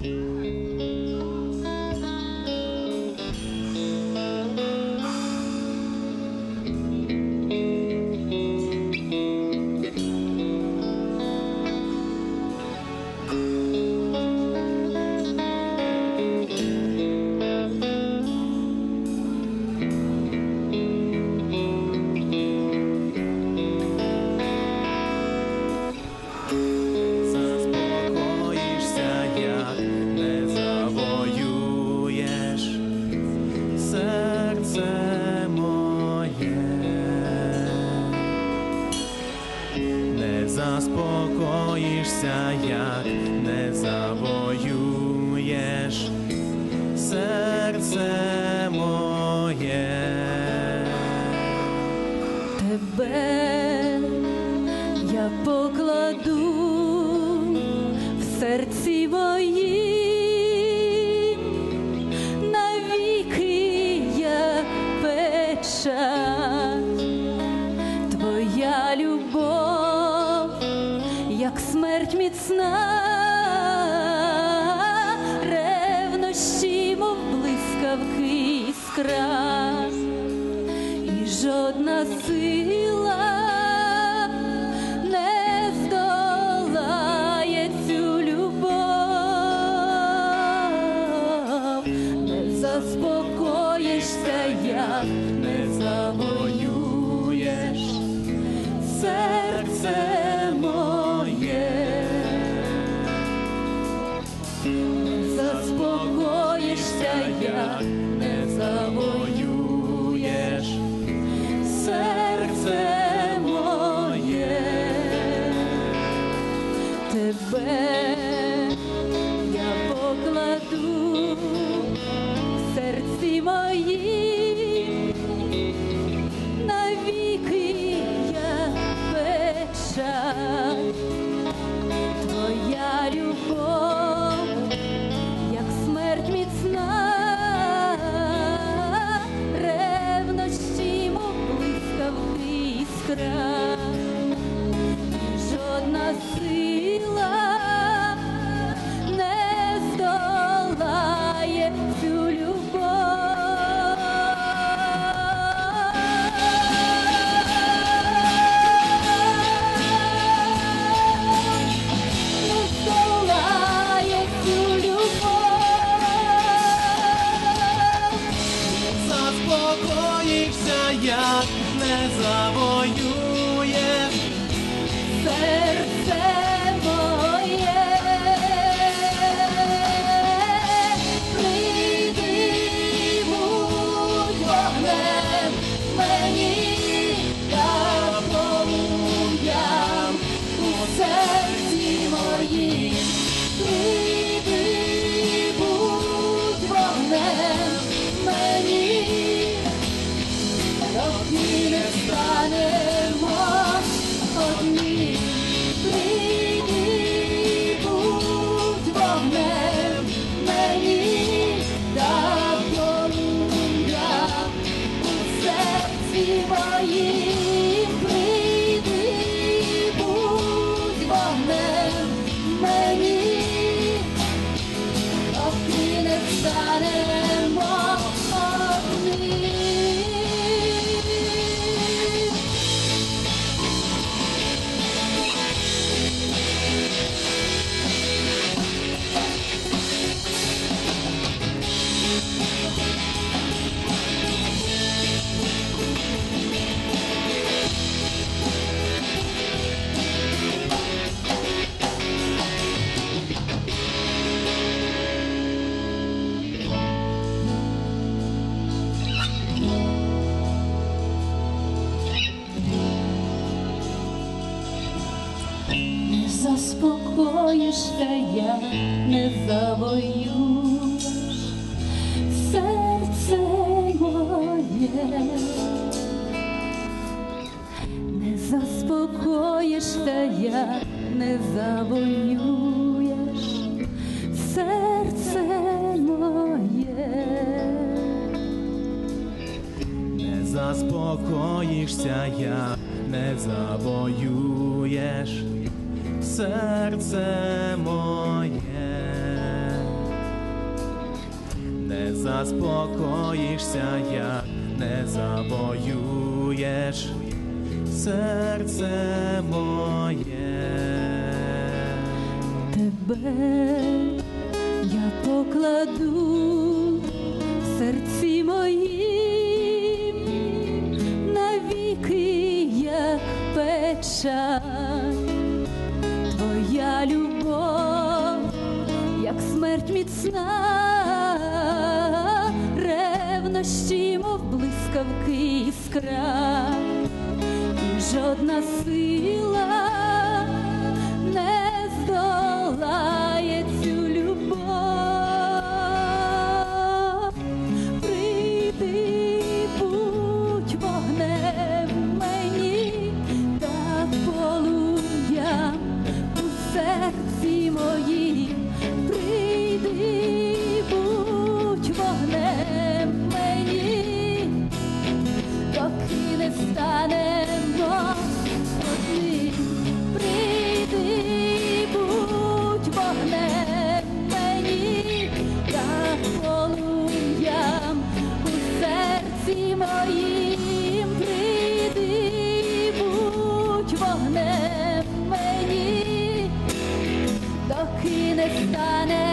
Заспокоїшся, заспокоїшся, як не завоюєш. Серце моє. Тебе я покладу в серці моїм, навіки я печать, міцна, ревнощі, мов блискавки іскра. І жодна сила не здолає цю любов, не заспокоїшся, як не завоюєш серце заспокоїшся, як не завоюєш серце моє, тебе я покладу в серці моїм, навіки я печать, як не завоюєш started Не заспокоїшся, я не завоюєш серце моє, не заспокоїшся, я не завоюєш заспокоїшся, як не завоюєш серце моє. не заспокоїшся, як не завоюєш серце моє. Тебе я покладу в серці моїм печаль. Твоя любов, як смерть міцна, ревнощі, мов блискавки іскра, і жодна сила доки не